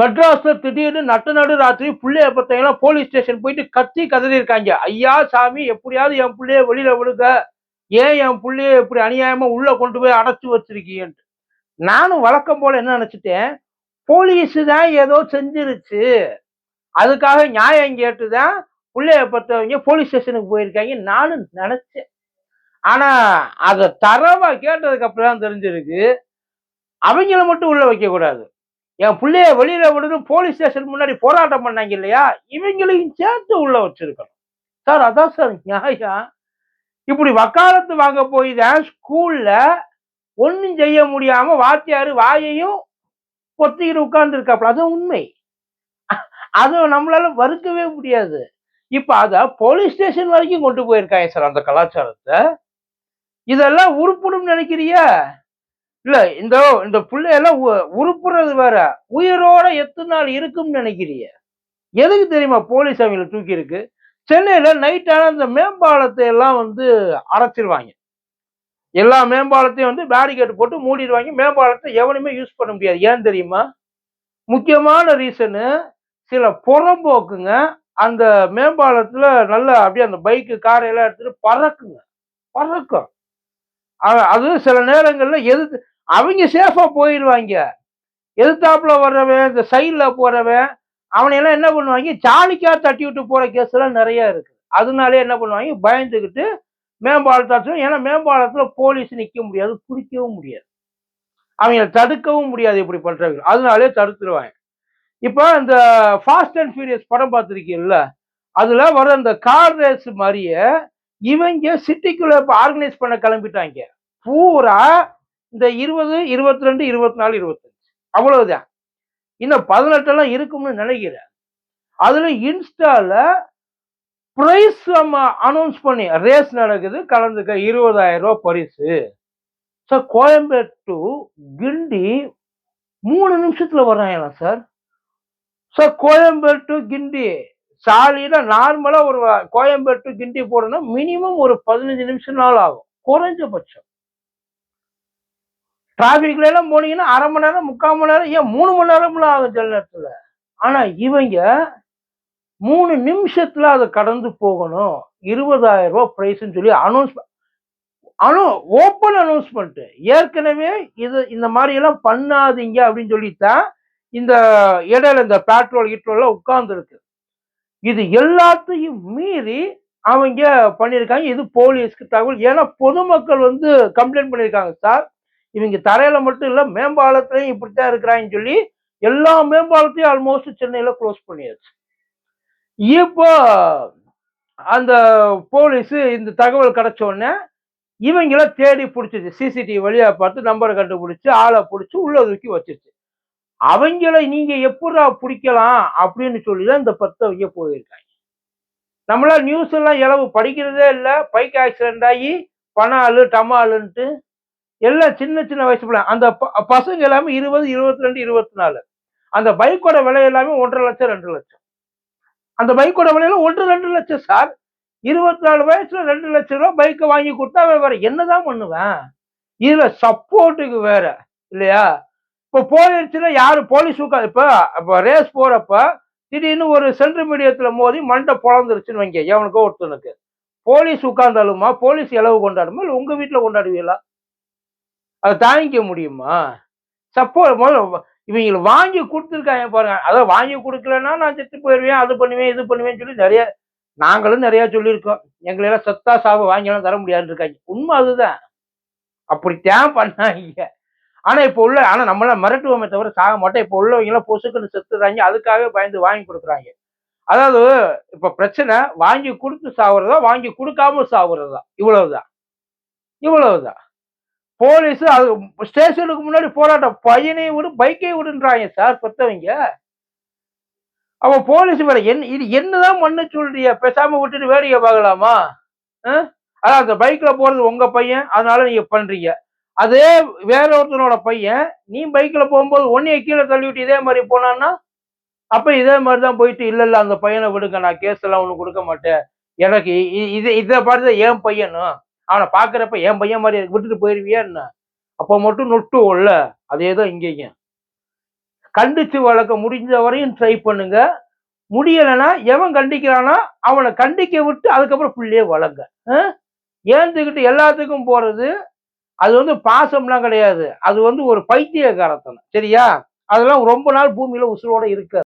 மெட்ராஸ்ல திடீர்னு நட்டு நடு ராத்திரி பிள்ளைய பார்த்தீங்கன்னா போலீஸ் ஸ்டேஷன் போயிட்டு கத்தி கதறி இருக்காங்க ஐயா சாமி எப்படியாவது என் பிள்ளைய வெளியில விடுங்க. ஏன் என் பிள்ளைய இப்படி அநியாயமா உள்ள கொண்டு போய் அடைச்சு வச்சிருக்கீங்கன்ட்டு. நானும் வழக்கம் போல என்ன நினைச்சிட்டேன்? போலீஸ் தான் ஏதோ செஞ்சிருச்சு. அதுக்காக நியாயம் கேட்டு தான் பிள்ளைய பத்தவங்க போலீஸ் ஸ்டேஷனுக்கு போயிருக்காங்க. நானும் நினைச்சேன். ஆனா அதை தரவா கேட்டதுக்கு அப்புறம் தான் தெரிஞ்சிருக்கு. அவங்கள மட்டும் உள்ள வைக்க கூடாது என் பிள்ளைய வெளியில விடுறது போலீஸ் ஸ்டேஷன் முன்னாடி போராட்டம் பண்ணாங்க இல்லையா? இவங்களையும் சேர்த்து உள்ள வச்சிருக்கணும். சார் அதான் சார் நியாயம். இப்படி வக்காலத்து வாங்க போய் தான் ஸ்கூல்ல ஒன்றும் செய்ய முடியாம வாத்தியார் வாயையும் பொத்திக்கிட்டு உட்கார்ந்துருக்காப்புல. அதுவும் உண்மை. அதை நம்மளால மறுக்கவே முடியாது. இப்ப அத போலீஸ் ஸ்டேஷன் வரைக்கும் கொண்டு போயிருக்காங்க சார் அந்த கலாச்சாரத்தை. இதெல்லாம் உருப்படும் நினைக்கிறியா? இல்ல இந்த இந்த பிள்ளையெல்லாம் உ- உருப்புறது வேற. உயிரோட எத்தனை நாள் இருக்கும்னு நினைக்கிறிய? எதுக்கு தெரியுமா போலீஸ் அவங்கள தூக்கி இருக்கு சென்னையில நைட்டான இந்த மேம்பாலத்தை எல்லாம் வந்து அரைச்சிருவாங்க எல்லா மேம்பாலத்தையும் வந்து பேரிகேட் போட்டு மூடிடுவாங்க. மேம்பாலத்தை எவனுமே யூஸ் பண்ண முடியாது. ஏன் தெரியுமா? முக்கியமான ரீசனு சில புறம்போக்குங்க அந்த மேம்பாலத்துல நல்லா அப்படியே அந்த பைக்கு காரை எல்லாம் எடுத்துட்டு பறக்குங்க. பறக்கும். அது சில நேரங்களில் எது அவங்க சேஃபா போயிடுவாங்க எதிர்த்தாப்புல வர்றவன் இந்த சைடில் போறவன் அவனையெல்லாம் என்ன பண்ணுவாங்க? ஜாலிக்கா தட்டி விட்டு போற கேஸ் எல்லாம் நிறைய இருக்கு. அதனாலே என்ன பண்ணுவாங்க? பயந்துக்கிட்டு மேம்பாலத்தாச்சும் ஏன்னா மேம்பாலத்துல போலீஸ் நிக்க முடியாது பிடிக்கவும் முடியாது. அவங்க தடுக்கவும் முடியாது இப்படி பண்றவங்க. அதனாலே தடுத்துருவாங்க. இப்போ இந்த ஃபாஸ்ட் அண்ட் ஃபியூரியஸ் படம் பார்த்துருக்கீங்கல்ல அதுல வர இந்த கார் ரேஸ் மாதிரியே இவங்க சிட்டிக்குள்ள இப்போ ஆர்கனைஸ் பண்ண கிளம்பிட்டாங்க. பூரா இந்த இருபது இருபத்தி ரெண்டு இருபத்தி நாலு இருபத்தஞ்சு. அவ்வளவுதான். இன்னும் பதினெட்டெல்லாம் இருக்கும்னு நினைக்கிறேன் அதுல இன்ஸ்டால பிரைஸ் நம்ம அனௌன்ஸ் பண்ணி ரேஸ் நடக்குது கலந்துக்க இருபதாயிரம் ரூபாய் பரிசு. சார் கோயம்பேடு டு கிண்டி மூணு நிமிஷத்துல வர்றாங்களா sir sir Koyambedu to Guindy சாலினா நார்மலா ஒரு கோயம்பேடு டு கிண்டி போடணும் மினிமம் ஒரு பதினஞ்சு நிமிஷம் நாள் ஆகும். குறைஞ்சபட்சம். டிராஃபிக்ல எல்லாம் போனீங்கன்னா அரை மணி நேரம் முக்கால் மணி நேரம் ஏன் மூணு மணி நேரம்லாம் ஆகும் சில நேரத்தில்? ஆனால் இவங்க மூணு நிமிஷத்தில் அதை கடந்து போகணும். இருபதாயிரம் ரூபா ப்ரைஸ்ன்னு சொல்லி அனௌன்ஸ் அனு ஓப்பன் அனௌன்ஸ்மெண்ட்டு ஏற்கனவே இது இந்த மாதிரி எல்லாம் பண்ணாதீங்க அப்படின்னு சொல்லித்தான் இந்த இடையில இந்த பெட்ரோல் கிட்ரோல்லாம் உட்கார்ந்துருக்கு. இது எல்லாத்தையும் மீறி அவங்க பண்ணியிருக்காங்க. இது போலீஸ்க்கு தகவல். ஏன்னா பொதுமக்கள் வந்து கம்ப்ளைண்ட் பண்ணியிருக்காங்க சார் இவங்க தரையில மட்டும் இல்ல மேம்பாலத்திலையும் இப்படித்தான் இருக்கிறாங்கன்னு சொல்லி எல்லா மேம்பாலத்தையும் ஆல்மோஸ்ட் சென்னையில க்ளோஸ் பண்ணியாச்சு. இப்போ அந்த போலீஸ் இந்த தகவல் கிடைச்ச உடனே இவங்கள தேடி பிடிச்சிச்சு. சிசிடிவி வழியா பார்த்து நம்பரை கண்டுபிடிச்சு ஆளை பிடிச்சி உள்ள தூக்கி வச்சிருச்சு. அவங்கள நீங்க எப்படா பிடிக்கலாம் அப்படின்னு சொல்லி தான் இந்த பத்தவங்க போயிருக்காங்க. நம்மளா நியூஸ் எல்லாம் இளவு படிக்கிறதே இல்லை பைக் ஆக்சிடென்ட் ஆகி பனாலு டமாலுன்ட்டு எல்லாம் சின்ன சின்ன வயசு பிள்ளை அந்த ப- பசங்க எல்லாமே இருபது இருபத்தி ரெண்டு இருபத்தி நாலு அந்த பைக்கோட விலை எல்லாமே ஒன்றரை லட்சம் ரெண்டு லட்சம். அந்த பைக்கோட விலையில ஒன்று ரெண்டு லட்சம் சார். இருபத்தி நாலு வயசுல ரெண்டு லட்சம் ரூபா பைக்கை வாங்கி கொடுத்தா வேற என்னதான் பண்ணுவேன்? இதுல சப்போர்ட்டுக்கு வேற இல்லையா? இப்போ போயிடுச்சுன்னா யாரு போலீஸ் உட்காந்து இப்போ இப்போ ரேஸ் போறப்ப திடீர்னு ஒரு சென்ட்ரல் மீடியத்துல மோதி மண்டை பொழந்துருச்சுன்னு வைங்க எவனுக்கோ ஒருத்தனுக்கு. போலீஸ் உட்கார்ந்தாலுமா போலீஸ் இலவு கொண்டாடுமா இல்லை உங்க வீட்டில் கொண்டாடுவீங்களா? அதை தாங்கிக்க முடியுமா? சப்போ முதல்ல இவங்களை வாங்கி கொடுத்துருக்காங்க பாருங்க. அதை வாங்கி கொடுக்கலன்னா நான் செத்து போயிடுவேன் அது பண்ணுவேன் இது பண்ணுவேன்னு சொல்லி நிறைய நாங்களும் நிறையா சொல்லியிருக்கோம். எங்களை எல்லாம் சத்தா சாவு வாங்கியெல்லாம் தர முடியாதுன்னு இருக்காங்க. உண்மை அதுதான். அப்படித்தான் பண்ணாங்க ஆனால் இப்போ உள்ள ஆனால் நம்மளாம் மிரட்டுவோமே தவிர சாக மாட்டோம். இப்போ உள்ளவங்களாம் பொசுக்குன்னு செத்துறாங்க. அதுக்காகவே பயந்து வாங்கி கொடுக்குறாங்க. அதாவது இப்போ பிரச்சனை வாங்கி கொடுத்து சாவுறதா வாங்கி கொடுக்காம சாவுறதா? இவ்வளவுதான். இவ்வளவுதான். போலீஸ் அது ஸ்டேஷனுக்கு முன்னாடி போராட்டம் பையனை விடு பைக்கை விடுன்றாங்க சார் பெத்தவங்க. அவ போலீஸ் வேற என் இது என்னதான் பண்ண சொல்றிய? பேசாம விட்டுட்டு வேடிக்கை பார்க்கலாமா? ஆ? அதான் அந்த பைக்ல போறது உங்க பையன் அதனால நீங்க பண்றீங்க. அதே வேற ஒருத்தனோட பையன் நீ பைக்ல போகும்போது ஒன்னைய கீழே தள்ளிவிட்டு இதே மாதிரி போனான்னா அப்ப இதே மாதிரி தான் போயிட்டு இல்ல இல்ல அந்த பையனை விடுங்க நான் கேஸ் எல்லாம் ஒண்ணு கொடுக்க மாட்டேன். எனக்கு இது இதை பார்த்து என் பையனும் அவனை பாக்குறப்ப என் பையன் மாதிரி விட்டுட்டு போயிருவியா என்ன? அப்போ மட்டும் நொட்டு அதேதான் அதே தான் இங்கேயும். கண்டிச்சு வளர்க்க முடிஞ்ச வரையும் ட்ரை பண்ணுங்க. முடியலைன்னா எவன் கண்டிக்கிறானோ அவனை கண்டிக்க விட்டு அதுக்கப்புறம் பிள்ளையே வளங்க ஏந்துக்கிட்டு எல்லாத்துக்கும் போறது அது வந்து பாசம்லாம் கிடையாது. அது வந்து ஒரு பைத்தியக்காரத்தனம். சரியா? அதெல்லாம் ரொம்ப நாள் பூமியில உசுரோட இருக்காது.